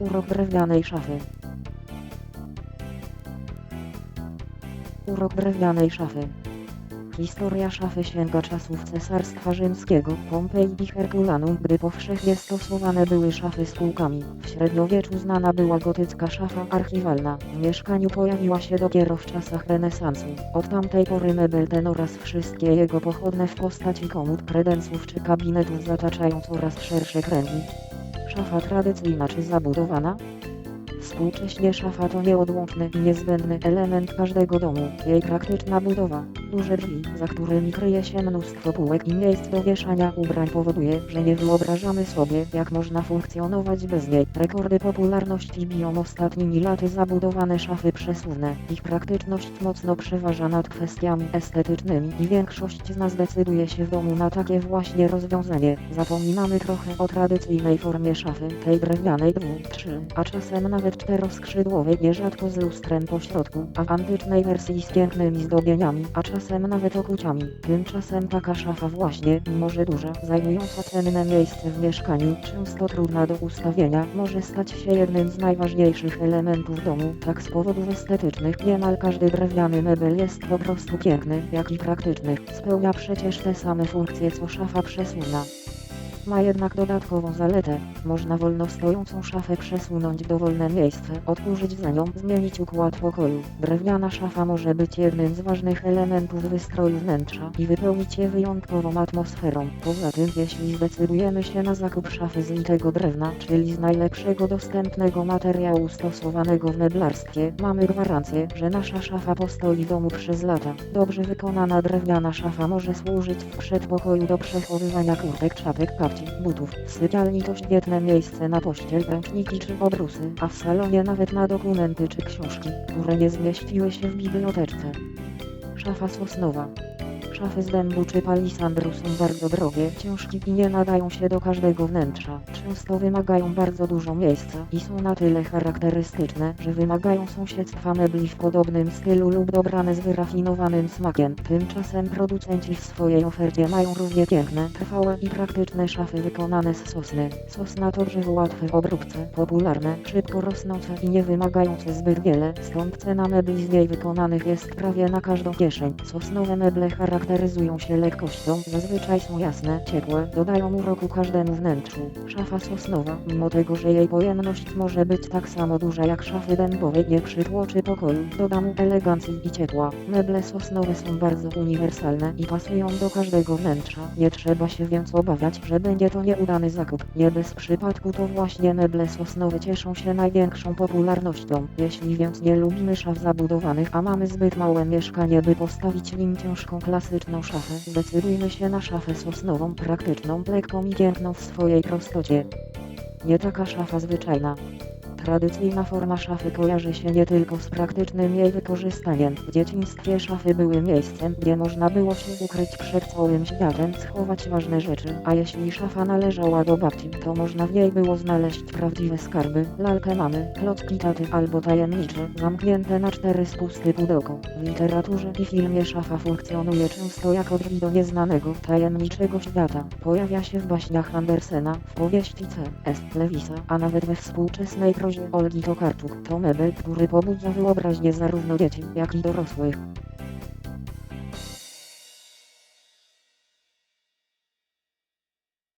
Urok drewnianej szafy. Urok drewnianej szafy. Historia szafy sięga czasów Cesarstwa Rzymskiego, Pompei i Herkulanum, gdy powszechnie stosowane były szafy z półkami. W średniowieczu znana była gotycka szafa archiwalna. W mieszkaniu pojawiła się dopiero w czasach renesansu. Od tamtej pory mebel ten oraz wszystkie jego pochodne w postaci komód, kredensów czy kabinetów zataczają coraz szersze kręgi. Szafa tradycyjna czy zabudowana? Współcześnie szafa to nieodłączny i niezbędny element każdego domu. Jej praktyczna budowa, duże drzwi, za którymi kryje się mnóstwo półek i miejsc do wieszania ubrań powoduje, że nie wyobrażamy sobie, jak można funkcjonować bez niej. Rekordy popularności biją ostatnimi laty zabudowane szafy przesuwne. Ich praktyczność mocno przeważa nad kwestiami estetycznymi i większość z nas decyduje się w domu na takie właśnie rozwiązanie. Zapominamy trochę o tradycyjnej formie szafy, tej drewnianej dwu, trzy, a czasem nawet czteroskrzydłowej, nierzadko z lustrem po środku, a w antycznej wersji z pięknymi zdobieniami, a czasem nawet okuciami. Tymczasem taka szafa właśnie, mimo że duża, zajmująca cenne miejsce w mieszkaniu, często trudna do ustawienia, może stać się jednym z najważniejszych elementów domu. Tak z powodów estetycznych niemal każdy drewniany mebel jest po prostu piękny, jak i praktyczny. Spełnia przecież te same funkcje co szafa przesuwna. Ma jednak dodatkową zaletę. Można wolno stojącą szafę przesunąć w dowolne miejsce, otworzyć za nią, zmienić układ pokoju. Drewniana szafa może być jednym z ważnych elementów wystroju wnętrza i wypełnić je wyjątkową atmosferą. Poza tym, jeśli zdecydujemy się na zakup szafy z litego drewna, czyli z najlepszego dostępnego materiału stosowanego w meblarstwie, mamy gwarancję, że nasza szafa postoi w domu przez lata. Dobrze wykonana drewniana szafa może służyć w przedpokoju do przechowywania kurtek, czapek, kapci, butów. W sypialni to świetne miejsce na pościel, ręczniki czy obrusy, a w salonie nawet na dokumenty czy książki, które nie zmieściły się w biblioteczce. Szafa sosnowa. Szafy z dębu czy palisandru są bardzo drogie, ciężkie i nie nadają się do każdego wnętrza. Często wymagają bardzo dużo miejsca i są na tyle charakterystyczne, że wymagają sąsiedztwa mebli w podobnym stylu lub dobrane z wyrafinowanym smakiem. Tymczasem producenci w swojej ofercie mają równie piękne, trwałe i praktyczne szafy wykonane z sosny. Sosna to drzewo łatwe w obróbce, popularne, szybko rosnące i nie wymagające zbyt wiele, stąd cena mebli z niej wykonanych jest prawie na każdą kieszeń. Sosnowe meble charakteryzują się lekkością, zazwyczaj są jasne, ciepłe, dodają uroku każdemu wnętrzu. Szafa sosnowa, mimo tego, że jej pojemność może być tak samo duża jak szafy dębowej, nie przytłoczy pokoju, doda mu elegancji i ciepła. Meble sosnowe są bardzo uniwersalne i pasują do każdego wnętrza, nie trzeba się więc obawiać, że będzie to nieudany zakup. Nie bez przypadku to właśnie meble sosnowe cieszą się największą popularnością. Jeśli więc nie lubimy szaf zabudowanych, a mamy zbyt małe mieszkanie, by postawić nim ciężką klasyczną szafę, zdecydujmy się na szafę sosnową, praktyczną, lekką i piękną w swojej prostocie. Nie taka szafa zwyczajna. Tradycyjna forma szafy kojarzy się nie tylko z praktycznym jej wykorzystaniem. W dzieciństwie szafy były miejscem, gdzie można było się ukryć przed całym światem, schować ważne rzeczy, a jeśli szafa należała do babci, to można w niej było znaleźć prawdziwe skarby, lalkę mamy, klocki taty albo tajemnicze, zamknięte na cztery spusty pudełko. W literaturze i filmie szafa funkcjonuje często jako drzwi do nieznanego, tajemniczego świata. Pojawia się w baśniach Andersena, w powieści C. S. Lewisa, a nawet we współczesnej prozie Olgi Tokarczuk. To mebel, który pobudza wyobraźnię zarówno dzieci, jak i dorosłych.